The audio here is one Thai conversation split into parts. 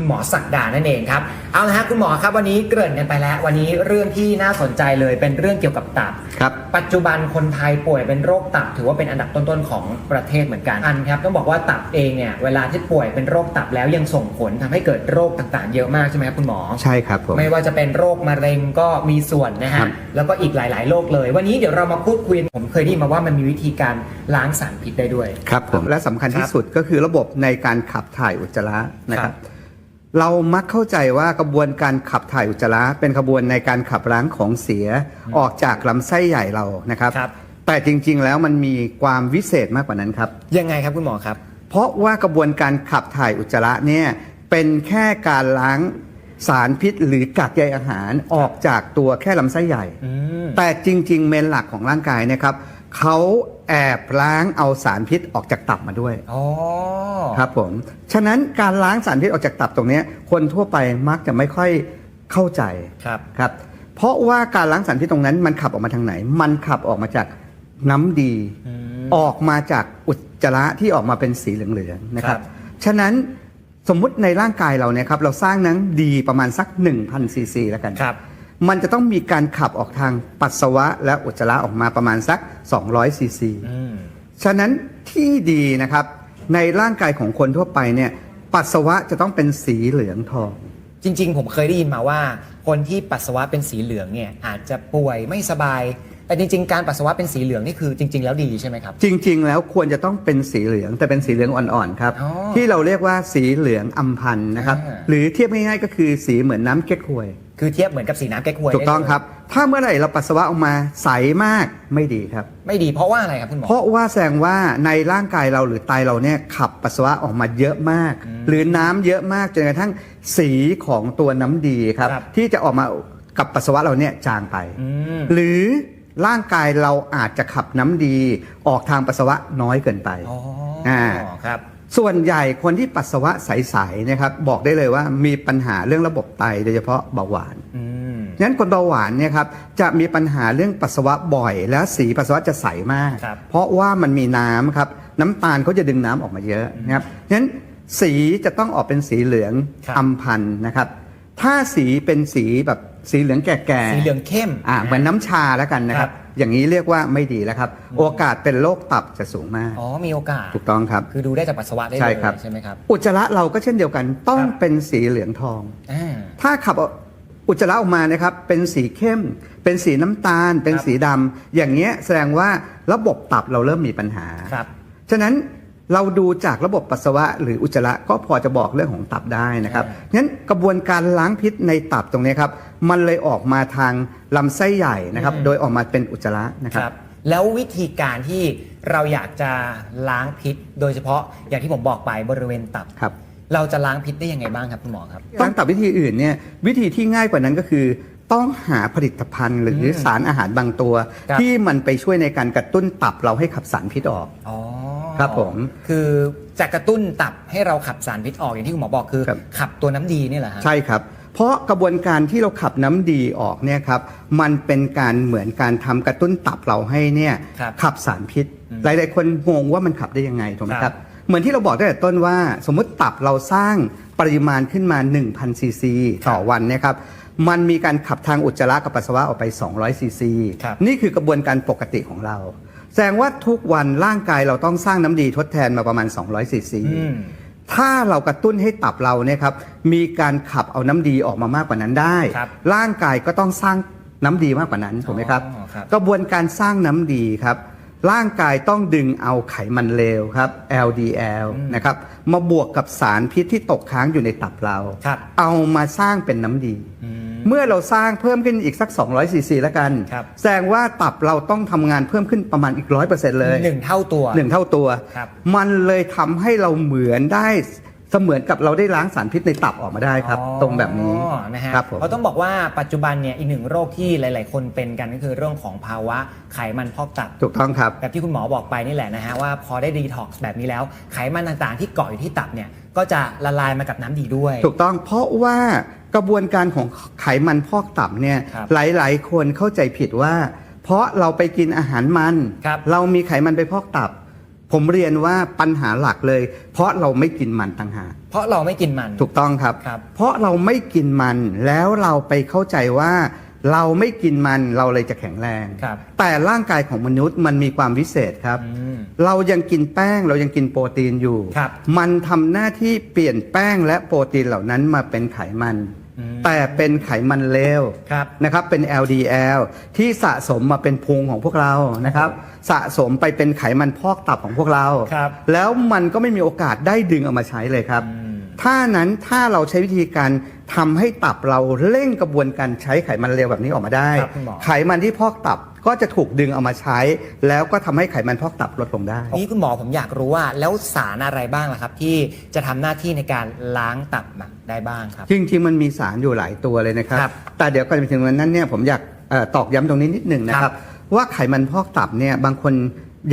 คุณหมอศักดานั่นเองครับเอาละฮะคุณหมอครับวันนี้เกริ่นกันไปแล้ว วันนี้เรื่องที่น่าสนใจเลยเป็นเรื่องเกี่ยวกับตับ ครับ ปัจจุบันคนไทยป่วยเป็นโรคตับ ถือว่าเป็นอันดับต้นๆของประเทศเหมือนกันอันครับต้องบอกว่าตับเองเนี่ยเวลาที่ป่วยเป็นโรคตับแล้วยังส่งผลทำให้เกิดโรคต่างๆ เยอะมากใช่ไหมครับคุณหมอ ใช่ครับผม ไม่ว่าจะเป็นโรคมะเร็งก็มีส่วนนะครัฮะ บ แล้วก็อีกหลาย ๆ โรคเลย วันนี้เดี๋ยวเรามาพูดคุยผมเคยได้ยินมาว่ามันมีวิธีการล้างสารพิษได้ด้วย ครับผมและสำคัญคที่รับสุดก็คือระบบในการขับถ่ายอุจจาระนะคครัรับบ เรามักเข้าใจว่ากระบวนการขับถ่ายอุจจาระเป็นกระบวนในการขับล้างของเสียออกจากลำไส้ใหญ่เรานะครับ ครับ แต่จริงๆแล้วมันมีความวิเศษมากกว่านั้นครับ ยังไงครับคุณหมอครับ เพราะว่ากระบวนการขับถ่ายอุจจาระเนี่ยเป็นแค่การล้างสารพิษหรือกากใยอาหารออกจากตัวแค่ลำไส้ใหญ่อืมแต่จริง ๆ เมนหลักของร่างกายเนะครับ เขาแอบล้างเอาสารพิษออกจากตับมาด้วยอ๋อครับผมฉะนั้นการล้างสารพิษออกจากตับตรงเนี้ยคนทั่วไปมักจะไม่ค่อยเข้าใจครับครับเพราะว่าการล้างสารพิษตรงนั้นมันขับออกมาทางไหน มันขับออกมาจากน้ำดีอืมออกมาจากอุจจาระที่ออกมาเป็นสีเหลืองๆนะครับครับ ฉะนั้นสมมุติในร่างกายเราเนี่ยครับเราสร้างน้ำดีประมาณสัก1,000ซีซีแล้วกันครับ มันจะต้องมีการขับออกทางปัสสาวะและอุจจาระออกมาประมาณสัก 200ซีซีอืมฉะนั้นที่ดีนะครับ ในร่างกายของคนทั่วไปเนี่ยปัสสาวะจะต้องเป็นสีเหลืองทอง จริง ๆ ผมเคยได้ยินมาว่า คนที่ปัสสาวะเป็นสีเหลืองเนี่ยอาจจะป่วยไม่สบาย แต่จริง ๆ การปัสสาวะเป็นสีเหลืองนี่คือจริง ๆ แล้วดีใช่ไหมครับ จริง ๆ แล้วควรจะต้องเป็นสีเหลืองแต่เป็นสีเหลืองอ่อนๆครับ อ๋อที่เราเรียกว่าสีเหลืองอัมพันธ์นะครับ อ่า หรือเทียบง่ายๆก็คือสีเหมือนน้ำเก๊กฮวย คือเทียบเหมือนกับสีน้ำแก้ควยถูกต้องได้เลยครับ ถ้าเมื่อไหร่เราปัสสาวะออกมาใสมากไม่ดีครับ ไม่ดีเพราะว่าอะไรครับคุณหมอ เพราะว่าแสดงว่าในร่างกายเราหรือไตเราเนี่ยขับปัสสาวะออกมาเยอะมาก หรือน้ำเยอะมากจนกระทั่งสีของตัวน้ำดีครับ ครับ ที่จะออกมากับปัสสาวะเราเนี่ยจางไป อืม หรือร่างกายเราอาจจะขับน้ำดีออกทางปัสสาวะน้อยเกินไปอ๋ออ่าครับ ส่วนใหญ่คนที่ปัสสาวะใสๆนะครับบอกได้เลยว่ามีปัญหาเรื่องระบบไตโดยเฉพาะเบาหวานอืมงั้นคนเบาหวานเนี่ยครับจะมีปัญหาเรื่องปัสสาวะบ่อย แล้วสีปัสสาวะจะใสมาก ครับ เพราะว่ามันมีน้ำครับน้ำตาลเขาจะดึงน้ำออกมาเยอะนะครับงั้นสีจะต้องออกเป็นสีเหลืองครับ อำพันธ์นะครับ ถ้าสีเป็นสีแบบสีเหลืองแก่ๆ สีเหลืองเข้ม อ่าเหมือนน้ำชาแล้วกันนะครับ อย่างนี้เรียกว่าไม่ดีแล้วครับ โอกาสเป็นโรคตับจะสูงมาก อ๋อมีโอกาส ถูกต้องครับ คือดูได้จากปัสสาวะได้เลใช่ยครับ ใช่ไหมครับ อุจจาระเราก็เช่นเดียวกัน ต้องครับ เป็นสีเหลืองทอง อ่า ถ้าขับอุจจาระออกมานะครับ เป็นสีเข้ม เป็นสีน้ำตาล เป็นครับสีดำอย่างเงี้ยแสดงว่าระบบตับเราเริ่มมีปัญหา ครับ ฉะนั้น เราดูจากระบบปัสสาวะหรืออุจจาระก็พอจะบอกเรื่องของตับได้นะครับอ่างั้นกระบวนการล้างพิษในตับตรงนี้ครับมันเลยออกมาทางลำไส้ใหญ่นะครับ โดยออกมาเป็นอุจจาระนะคครับรับ แล้ววิธีการที่เราอยากจะล้างพิษ โดยเฉพาะอย่างที่ผมบอกไปบริเวณตับครับเราจะล้างพิษได้ยังไงบ้างครับคุณหมอครับล้างตับวิธีอื่นเนี่ยวิธีที่ง่ายกว่านั้นก็คือ ต้องหาผลิตภัณฑ์หรืออมสารอาหารบางตัว ครับ ที่มันไปช่วยในการกระตุ้นตับเราให้ขับสารพิษออก อ๋อครับผมคือจะกระตุ้นตับให้เราขับสารพิษออกอย่างที่คุณหมอบอกคือ ครับ ขับตัวน้ำดีเนี่ยแหละฮะ ใช่ครับ เพราะกระบวนการที่เราขับน้ำดีออกเนี่ยครับ มันเป็นการเหมือนการทำกระตุ้นตับเราให้เนี่ยครับขับสารพิษ อืมหลาย ๆ คนงงว่ามันขับได้ยังไงถูกไหมคครัรับ บ เหมือนที่เราบอกตั้งแต่ต้นว่า สมมุติตับเราสร้างปริมาณขึ้นมา 1,000ซีซีต่อวันเนะครับ มันมีการขับทางอุจจาระกับปัสสาวะออกไป 200 ซีซี ครับ นี่คือกระบวนการปกติของเรา แสดงว่าทุกวันร่างกายเราต้องสร้างน้ำดีทดแทนมาประมาณ 200 ซีซี อืม ถ้าเรากระตุ้นให้ตับเราเนี่ยครับมีการขับเอาน้ำดีออกมามากกว่านั้นได้ ครับร่างกายก็ต้องสร้างน้ำดีมากกว่านั้นถูกไหมครับ อ๋อครับกระบวนการสร้างน้ำดีครับ ร่างกายต้องดึงเอาไขมันเลวครับ LDL อืมนะครับมาบวกกับสารพิษที่ตกค้างอยู่ในตับเรา ครับ เอามาสร้างเป็นน้ำดี อืม เมื่อเราสร้างเพิ่มขึ้นอีกสัก 200ซีซีแล้วกัน ครับแสดงว่าตับเราต้องทำงานเพิ่มขึ้นประมาณอีกร้อยเปอร์เซ็นต์เลยหนึ่งเท่าตัว หนึ่งเท่าตัว ครับ มันเลยทำให้เราเหมือนได้ เสมือนกับเราได้ล้างสารพิษในตับออกมาได้ครับ อ๋อตรงแบบนี้นะฮะครับผมเราต้องบอกว่าปัจจุบันเนี่ยอีกหนึ่งโรคที่หลาย ๆ คนเป็นกันก็คือเรื่องของภาวะไขมันพอกตับ ถูกต้องครับ แบบที่คุณหมอบอกไปนี่แหละนะฮะว่าพอได้ดีท็อกซ์แบบนี้แล้ว ไขมันต่างๆ ที่เกาะอยู่ที่ตับเนี่ยก็จะละลายมากับน้ำดีด้วย ถูกต้องเพราะว่ากระบวนการของไขมันพอกตับเนี่ยครับหลายๆ คนเข้าใจผิดว่า เพราะเราไปกินอาหารมัน ครับเรามีไขมันไปพอกตับ ผมเรียนว่าปัญหาหลักเลย เพราะเราไม่กินมันต่างหากเพราะเราไม่กินมัน ถูกต้องครับ ครับ เพราะเราไม่กินมันแล้วเราไปเข้าใจว่า เราไม่กินมันเราเลยจะแข็งแรง ครับ แต่ร่างกายของมนุษย์มันมีความวิเศษครับ อืม เรายังกินแป้งเรายังกินโปรตีนอยู่ ครับมันทำหน้าที่เปลี่ยนแป้งและโปรตีนเหล่านั้นมาเป็นไขมันอืมแต่เป็นไขมันเลวครับนะครับเป็น LDL ที่สะสมมาเป็นพุงของพวกเรานะครับ สะสมไปเป็นไขมันพอกตับของพวกเรา ครับ แล้วมันก็ไม่มีโอกาสได้ดึงเอามาใช้เลยครับอืมถ้านั้นถ้าเราใช้วิธีการทำให้ตับเราเร่งกระบวนการใช้ไขมันเลวแบบนี้ออกมาได้ ครับคุณหมอ ไขมันที่พอกตับ ก็จะถูกดึงเอามาใช้ แล้วก็ทำให้ไขมันพอกตับลดลงได้ นี่คุณหมอผมอยากรู้ว่า แล้วสารอะไรบ้างล่ะครับ ที่จะทำหน้าที่ในการล้างตับได้บ้างครับ จริงๆ มันมีสารอยู่หลายตัวเลยนะครับ ครับแต่เดี๋ยวก่อนจะไปถึงวันนั้นเนี่ยผมอยากเออตอกย้ำตรงนี้นิดหนึ่งนะคครัรับ บ ว่าไขมันพอกตับเนี่ยบางคน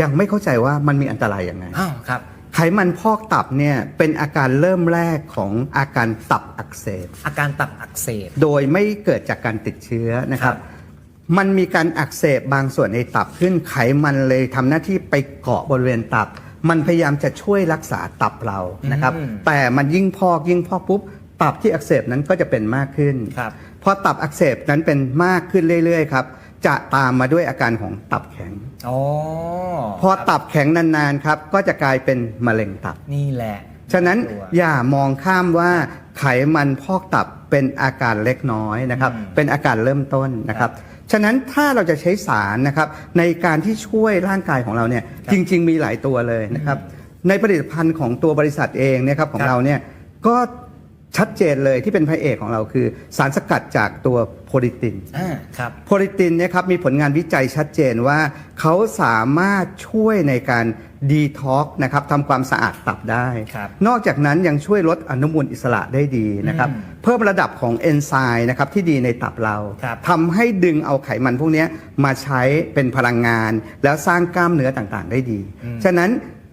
ยังไม่เข้าใจว่ามันมีอันตรายยังไง อ้าวครับ ไขมันพอกตับเนี่ยเป็นอาการเริ่มแรกของอาการตับอักเสบ อาการตับอักเสบ โดยไม่เกิดจากการติดเชื้อนะครับ ครับ มันมีการอักเสบบางส่วนในตับขึ้นไขมันเลยทำหน้าที่ไปเกาะบริเวณตับ มันพยายามจะช่วยรักษาตับเรานะครับ อืมแต่มันยิ่งพอกยิ่งพอกปุ๊บตับที่อักเสบนั้นก็จะเป็นมากขึ้นครับ พอตับอักเสบนั้นเป็นมากขึ้นเรื่อยๆครับจะตามมาด้วยอาการของตับแข็ง อ๋อพอตับแข็งนานๆครับก็จะกลายเป็นมะเร็งตับ นี่แหละ ฉะนั้นตัวอย่ามองข้ามว่าไขมันพอกตับเป็นอาการเล็กน้อยนะครับ อืมเป็นอาการเริ่มต้นนะครับ ฉะนั้นถ้าเราจะใช้สารนะครับในการที่ช่วยร่างกายของเราเนี่ยครับจริง ๆ มีหลายตัวเลยนะครับในผลิตภัณฑ์ของตัวบริษัทเองเนะครับของครับเราเนี่ยก็ ชัดเจนเลยที่เป็นพระเอกของเราคือ สารสกัดจากตัวโพลิตินอ่าครับ โพลิตินเนยครับมีผลงานวิจัยชัดเจนว่าเขาสามารถช่วยในการดีท็อกนะครับทำความสะอาดตับได้ ครับนอกจากนั้นยังช่วยลดอนุมูลอิสระได้ดีนะครับ อืมเพิ่มระดับของเอนไซม์นะครับที่ดีในตับเราครับ ทำให้ดึงเอาไขมันพวกเนี้ยมาใช้เป็นพลังงาน แล้วสร้างกล้ามเนื้อต่างๆ ได้ดี ฉะนั้น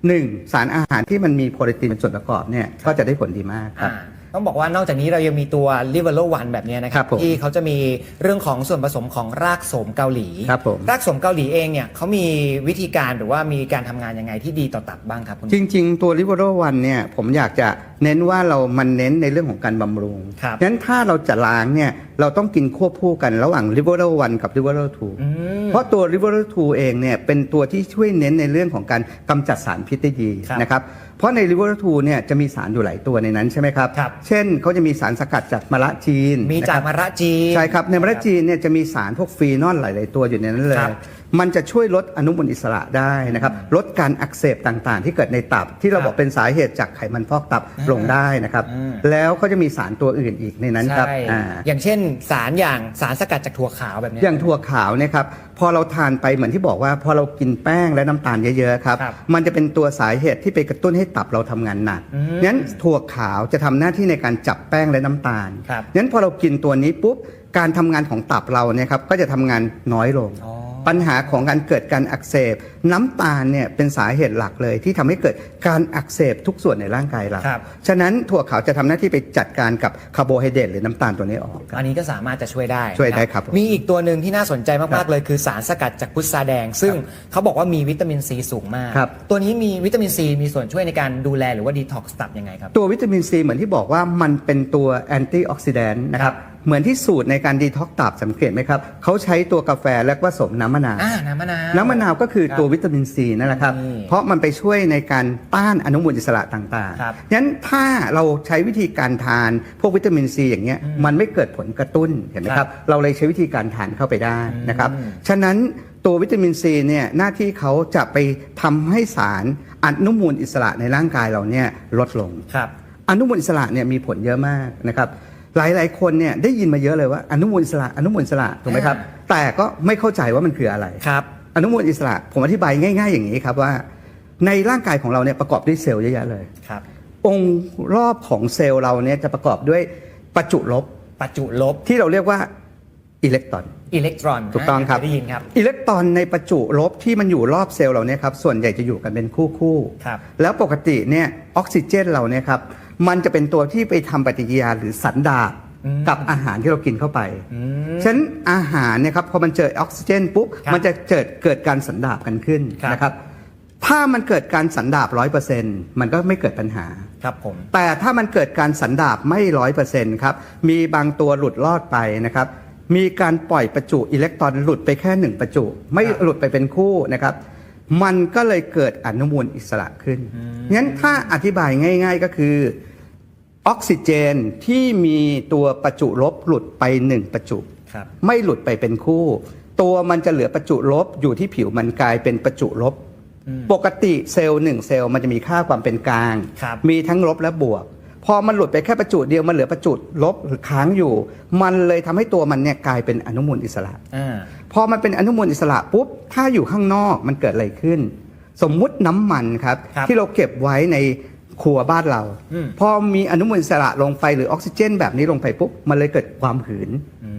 หนึ่งสารอาหารที่มันมีโพลิตินเป็นส่วนประกอบเนี่ยก็จะได้ผลดีมากครับ อ่า ต้องบอกว่านอกจากนี้เรายังมีตัว l i v e r o One แบบเนี้ยนะคครัรับบผมที่เขาจะมีเรื่องของส่วนผสมของรากโสมเกาหลีครับผมรากโสมเกาหลีเองเนี่ยเขามีวิธีการหรือว่ามีการทำงานยังไงที่ดีต่อตับบ้างครับคุณจริง ๆ ตัว l i v e r o One เนี่ยผมอยากจะ เน้นว่าเรามันเน้นในเรื่องของการบำรุงครับงั้นถ้าเราจะล้างเนี่ยเราต้องกินควบคู่กันระหว่าง l i v e r o One กับ l i v e r o Two อืมเพราะตัว l i v e r o Two เองเนี่ยเป็นตัวที่ช่วยเน้นในเรื่องของการกำจัดสารพิษได้ดีครับนะครับเพราะใน l i v e r o Two เนี่ยจะมีสารอยู่หลายตัวในนั้นใช่ไหมครับครับเช่นเขาจะมีสารสกัดจากมะระจีน มีนะจาคกรับมะระจีน ใช่ครับ ในมะระจีนเนี่ยจะมีสารพวกฟีนอลหลาย ๆ ตัวอยู่ในนั้นเลยครับ มันจะช่วยลดอนุมูลอิสระได้นะครับลดการอักเสบต่างๆ ที่เกิดในตับที่เราครับบอกเป็นสาเหตุจากไขมันพอกตับอ่าลงได้นะครับอืมแล้วก็จะมีสารตัวอื่นอีกในนั้นครับใช่อ่าอย่างเช่นสารอย่างสารสกัดจากถั่วขาวแบบเนี้ยอย่างถั่วขาวเนี่ยครับพอเราทานไปเหมือนที่บอกว่า พอเรากินแป้งและน้ำตาลเยอะๆครับครับมันจะเป็นตัวสาเหตุที่ไปกระตุ้นให้ตับเราทำงานหนักอืมงั้นถั่วขาวจะทำหน้าที่ในการจับแป้งและน้ำตาลครับงั้นพอเรากินตัวนี้ปุ๊บการทำงานของตับเราเนี่ยครับก็จะทำงานน้อยลงอ๋อ ปัญหาของการเกิดการอักเสบ น้ำตาลเนี่ยเป็นสาเหตุหลักเลย ที่ทำให้เกิดการอักเสบทุกส่วนในร่างกายเราครับ ฉะนั้นถั่วขาวจะทำหน้าที่ไปจัดการกับคาร์โบไฮเดรตหรือน้ำตาลตัวนี้ออกครับอันนี้ก็สามารถจะช่วยได้ช่วยได้ครับผมมีอีกตัวหนึ่งที่น่าสนใจครัมากบๆเลย คือสารสกัดจากพุทราแดง ซึ่งเขาบอกว่ามีวิตามินซีสูงมาก ครับ ตัวนี้มีวิตามินซีมีส่วนช่วยในการดูแลหรือว่าดีท็อกซ์ตับยังไงครับ ตัววิตามินซีเหมือนที่บอกว่ามันเป็นตัวแอนตี้ออกซิแดนต์นะครับ เหมือนที่สูตรในการดีท็อกตับสังเกตไหมครับเขาใช้ตัวกาแฟและผสมน้ำมะนาว อ่าน้ำมะนาว น้ำมะนาวก็คือรับตัววิตามินซีนั่นแหละครับ นี่เพราะมันไปช่วยในการต้านอนุมูลอิสระต่างครับๆงั้นถ้าเราใช้วิธีการทานพวกวิตามินซีอย่างเงี้ยอืมมันไม่เกิดผลกระตุ้นเห็นไหมคครัรับ บเราเลยใช้วิธีการทานเข้าไปได้นะครับ อืม ฉะนั้นตัววิตามินซีเนี่ยหน้าที่เขาจะไปทำให้สารอนุมูลอิสระในร่างกายเราเนี่ยลดลง ครับ อนุมูลอิสระเนี่ยมีผลเยอะมากนะครับ หลาย ๆ คนเนี่ยได้ยินมาเยอะเลยว่าอนุมูลอิสระอนุมูลอิสระถูกไหมครับอ่าแต่ก็ไม่เข้าใจว่ามันคืออะไรครับ อนุมูลอิสระผมอธิบายง่าย ๆ อย่างนี้ครับว่า ในร่างกายของเราเนี่ยประกอบด้วยเซลล์เยอะแยะเลยครับ องค์รอบของเซลล์เราเนี่ยจะประกอบด้วยประจุลบปัจจุลบที่เราเรียกว่าอิเล็กตรอนอิเล็กตรอนถูกต้องครับาได้ยินครับอิเล็กตรอนในประจุลบที่มันอยู่รอบเซลล์เราเนี่ยครับส่วนใหญ่จะอยู่กันเป็นคู่คู่ๆครับแล้วปกติเนี่ยออกซิเจนเราเนี่ยครับ มันจะเป็นตัวที่ไปทำปฏิกิริยาหรือสันดาบอืมกับอาหารที่เรากินเข้าไปอืมฉะนั้นอาหารเนี่ยครับพอมันเจอออกซิเจนปุ๊บครับมันจะเกิดเกิดการสันดาบกันขึ้นครับนะครับ ถ้ามันเกิดการสันดาบร้อยเปอร์เซ็นต์มันก็ไม่เกิดปัญหา ครับผม แต่ถ้ามันเกิดการสันดาบไม่ร้อยเปอร์เซ็นต์ครับ มีบางตัวหลุดรอดไปนะครับ มีการปล่อยประจุอิเล็กตรอนหลุดไปแค่หนึ่งประจุ ไม่ครับหลุดไปเป็นคู่นะครับ มันก็เลยเกิดอนุมูลอิสระขึ้นงั้นถ้าอธิบายง่าย ๆก็คือออกซิเจนที่มีตัวประจุลบหลุดไปหนึ่งประจุครับไม่หลุดไปเป็นคู่ ตัวมันจะเหลือประจุลบอยู่ที่ผิวมันกลายเป็นประจุลบอืมปกติเซลล์หนึ่งเซลล์มันจะมีค่าความเป็นกลางครับมีทั้งลบและบวก พอมันหลุดไปแค่ประจุเดียวมันเหลือประจุลบหรือค้างอยู่ มันเลยทำให้ตัวมันเนี่ยกลายเป็นอนุมูลอิสระอ่าพอมันเป็นอนุมูลอิสระปุ๊บถ้าอยู่ข้างนอกมันเกิดอะไรขึ้น สมมุติน้ำมันครับครับที่เราเก็บไว้ในครัวบ้านเราอืมพอมีอนุมูลอิสระลงไปหรือออกซิเจน แบบนี้ลงไปปุ๊บมันเลยเกิดความหืนอื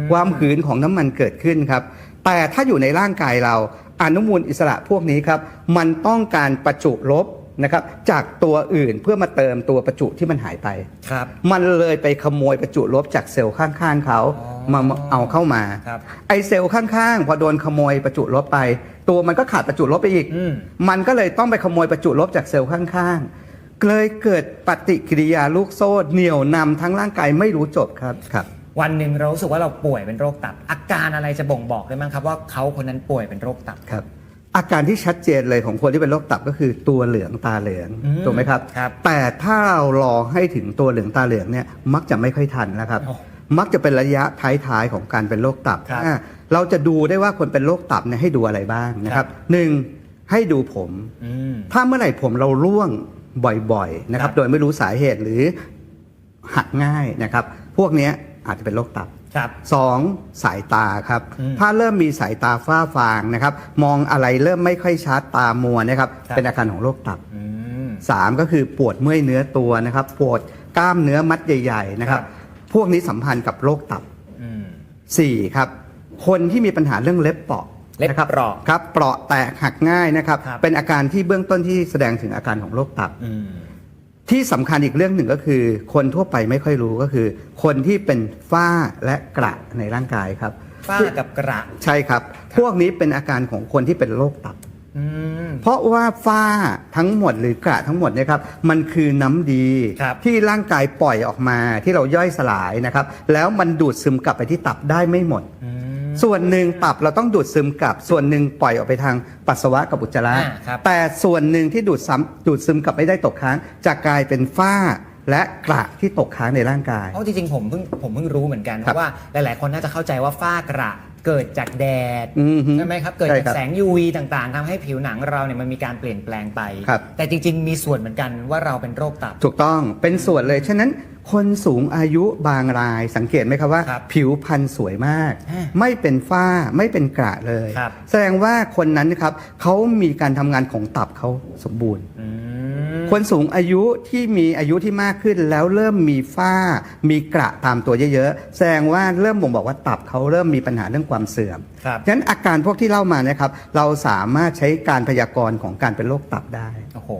มความหืนของน้ำมันเกิดขึ้นครับ แต่ถ้าอยู่ในร่างกายเราอนุมูลอิสระพวกนี้ครับ มันต้องการประจุลบ นะครับจากตัวอื่นเพื่อมาเติมตัวประจุที่มันหายไป ครับ มันเลยไปขโมยประจุลบจากเซลล์ข้างๆเขาอ๋อมามาเอาเข้ามา ครับไอเซลล์ข้างๆ พอโดนขโมยประจุลบไป ตัวมันก็ขาดประจุลบไปอีก อืม มันก็เลยต้องไปขโมยประจุลบจากเซลล์ข้างๆเลยเกิดปฏิกิริยาลูกโซ่เหนี่ยวนำทั้งร่างกายไม่รู้จบครับครับ วันหนึ่งเรารู้สึกว่าเราป่วยเป็นโรคตับ อาการอะไรจะบ่งบอกได้มั้งครับว่าเขาคนนั้นป่วยเป็นโรคตับ ครับ อาการที่ชัดเจนเลยของคนที่เป็นโรคตับก็คือตัวเหลืองตาเหลืองอืมถูกไหมครับ ครับแต่ถ้าเรารอให้ถึงตัวเหลืองตาเหลืองเนี่ยมักจะไม่ค่อยทันนะครับ โอ้มักจะเป็นระยะท้ายๆของการเป็นโรคตับครับอ่าเราจะดูได้ว่าคนเป็นโรคตับเนี่ยให้ดูอะไรบ้างนะคครัรับบ หนึ่งให้ดูผม อืม ถ้าเมื่อไหร่ผมเราร่วงบ่อยๆนะครับครับโดยไม่รู้สาเหตุหรือหักง่ายนะครับ พวกเนี้ยอาจจะเป็นโรคตับ ครับสองสายตาครับ อืมถ้าเริ่มมีสายตาฝ้าฟางนะครับ มองอะไรเริ่มไม่ค่อยชัดตามัวนะครับ ครับ เป็นอาการของโรคตับ อืมสามก็คือปวดเมื่อยเนื้อตัวนะครับ ปวดกล้ามเนื้อมัดใหญ่ ๆ นะครับ ครับ พวกนี้สัมพันธ์กับโรคตับ อืมสี่ครับ คนที่มีปัญหาเรื่องเล็บเปราะเล็บนะครับเปราะครับเปราะแตกหักง่ายนะครับ ครับ เป็นอาการที่เบื้องต้นที่แสดงถึงอาการของโรคตับ อืม ที่สำคัญอีกเรื่องหนึ่งก็คือ คนทั่วไปไม่ค่อยรู้ก็คือ คนที่เป็นฝ้าและกระในร่างกายครับ ฝ้ากับกระใช่ครับ พวกนี้เป็นอาการของคนที่เป็นโรคตับอืมเพราะว่าฝ้าทั้งหมดหรือกระทั้งหมดเนี่ยครับมันคือน้ำดีครับที่ร่างกายปล่อยออกมาที่เราย่อยสลายนะครับ แล้วมันดูดซึมกลับไปที่ตับได้ไม่หมดอืม ส่วนหนึ่งตับเราต้องดูดซึมกลับ ส่วนหนึ่งปล่อยออกไปทางปัสสาวะกับอุจจาระอ่าครับ แต่ส่วนหนึ่งที่ดูดซ้ำดูดซึมกลับไม่ได้ตกค้างจะกลายเป็นฝ้าและกระที่ตกค้างในร่างกาย เพราะจริงๆผมเพิ่งผมเพิ่งรู้เหมือนกันครับว่าหลายๆ คนน่าจะเข้าใจว่าฝ้ากระ เกิดจากแดดอือฮึใช่ไหมครับเกิดใช่จากครับแสง UV ต่างๆทำให้ผิวหนังเราเนี่ยมันมีการเปลี่ยนแปลงไป ครับ แต่จริง ๆ มีส่วนเหมือนกันว่าเราเป็นโรคตับ ถูกต้องเป็นส่วนเลย ฉะนั้นคนสูงอายุบางรายสังเกตไหมครับว่า ครับผิวพรรณสวยมาก ฮะไม่เป็นฝ้าไม่เป็นกระเลย ครับ แสดงว่าคนนั้นนะครับเขามีการทำงานของตับเขาสมบูรณ์ อืม คนสูงอายุที่มีอายุที่มากขึ้นแล้วเริ่มมีฝ้า มีกระตามตัวเยอะๆ แสดงว่าเริ่มบ่งบอกว่าตับเขาเริ่มมีปัญหาเรื่องความเสื่อมครับฉะนั้นอาการพวกที่เล่ามานะครับ เราสามารถใช้การพยากรณ์ของการเป็นโรคตับได้ โอ้โห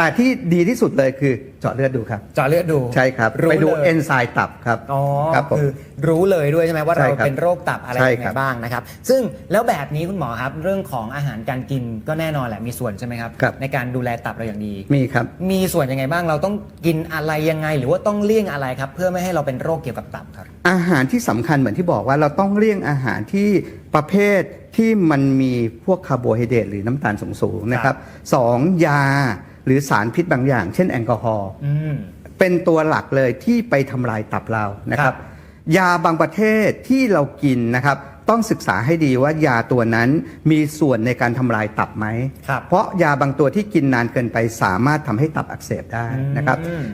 แต่ที่ดีที่สุดเลยคือเจาะเลือดดูครับ เจาะเลือดดูใช่ครับรู้ไปดูเลยเอนไซม์ตับครับอ๋อครับผมคือรู้เลยด้วยใช่ไหมว่าใช่เราครับเป็นโรคตับอะไรใช่ยังคไงรับบ้างนะครับ ซึ่งแล้วแบบนี้คุณหมอครับเรื่องของอาหารการกินก็แน่นอนแหละมีส่วนใช่ไหมครับครับ ในการดูแลตับเราอย่างดีมีครับ มีส่วนยังไงบ้างเราต้องกินอะไรยังไง หรือว่าต้องเลี่ยงอะไรครับ เพื่อไม่ให้เราเป็นโรคเกี่ยวกับตับครับ อาหารที่สำคัญเหมือนที่บอกว่าเราต้องเลี่ยงอาหารที่ประเภทที่มันมีพวกคาร์โบไฮเดรตหรือน้ำตาลสูงๆนะครับสองยาห รือสารพิษบางอย่าง เช่นแอลกอฮอล์อืม เป็นตัวหลักเลยที่ไปทำลายตับเรานะคครัรับบยาบางประเทศที่เรากินนะครับ ต้องศึกษาให้ดีว่ายาตัวนั้นมีส่วนในการทำลายตับไหม ครับ เพราะยาบางตัวที่กินนานเกินไปสามารถทำให้ตับอักเสบได้นะครับ อืม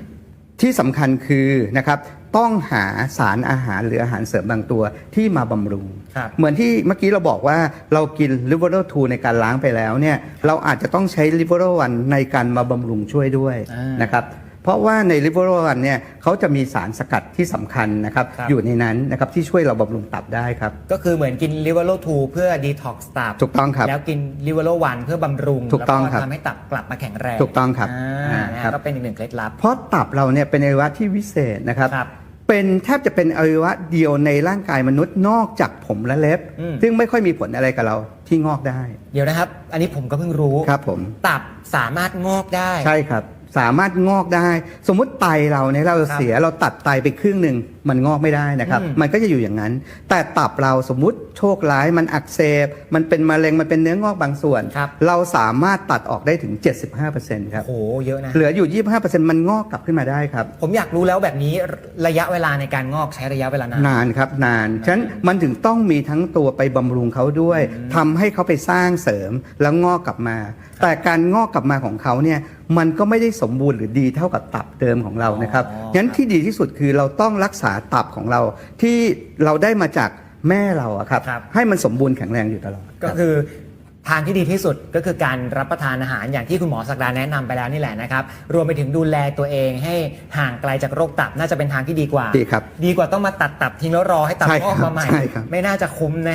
ที่สำคัญคือนะครับ ต้องหาสารอาหารหรืออาหารเสริมบางตัวที่มาบำรุง ครับเหมือนที่เมื่อกี้เราบอกว่าเรากิน l i v e r 2ในการล้างไปแล้วเนี่ยเราอาจจะต้องใช้ l i v e r 1ในการมาบำรุงช่วยด้วยอ่าน นะครับ เพราะว่าใน l i v e r 1เนี่ยเขาจะมีสารสกัดที่สำคัญนะครับครับ อยู่ในนั้นนะครับที่ช่วยเราบำรุงตับได้ครับ ก็คือเหมือนกินลิเวอโร2เพื่อดีท็อกซ์ตับถูกต้องครับแล้วกินลิเวอโร1เพื่อบำรุงถูกต้องแล้วครับทำให้ตับกลับมาแข็งแรงถูกต้องครับอ่าอ่านะครับ ก็เป็นอีกหนึ่งเคล็ดลับ เพราะตับเราเนี่ยเป็นอวัยวะที่วิเศษนะครับ ครับเป็นแทบจะเป็นอวัยวะเดียวในร่างกายมนุษย์นอกจากผมและเล็บ อืม ซึ่งไม่ค่อยมีผลอะไรกับเราที่งอกได้เดี๋ยวนะครับ อันนี้ผมก็เพิ่งรู้ ครับผม ตับสามารถงอกได้ ใช่ครับ สามารถงอกได้ สมมุติไตเราเนี่ยเราครับเสียเราตัดไตไปครึ่งหนึ่ง มันงอกไม่ได้นะครับอืมมันก็จะอยู่อย่างนั้น แต่ตับเราสมมุติโชคร้ายมันอักเสบมันเป็นมะเร็งมันเป็นเนื้องอกบางส่วนครับเราสามารถตัดออกได้ถึง 75%ครับโอ้โหเยอะนะเหลืออยู่ 25%มันงอกกลับขึ้นมาได้ครับ ผมอยากรู้แล้วแบบนี้ระยะเวลาในการงอกใช้ระยะเวลานานนานครับนานฉะนั้นมันถึงต้องมีทั้งตัวไปบำรุงเขาด้วยทำให้เขาไปสร้างเสริมแล้วงอกกลับมา แต่การงอกกลับมาของเขาเนี่ยมันก็ไม่ได้สมบูรณ์หรือดีเท่ากับตับเดิมของเรานะครับอ๋อฉะนั้นที่ดีที่สุดคือเราต้องรักษาตับของเรา ที่เราได้มาจากแม่เราอะครับ ครับ ให้มันสมบูรณ์แข็งแรงอยู่ตลอดก็คือทางที่ดีที่สุดก็คือการรับประทานอาหารอย่างที่คุณหมอสักดาแนะนำไปแล้วนี่แหละนะครับ รวมไปถึงดูแลตัวเองให้ห่างไกลจากโรคตับน่าจะเป็นทางที่ดีกว่า ดีครับดีกว่าต้องมาตัดตับทิ้งแล้วรอให้ตับใช่งอกครับมาใหม่ ใช่ครับ ไม่น่าจะคุ้มนะครับ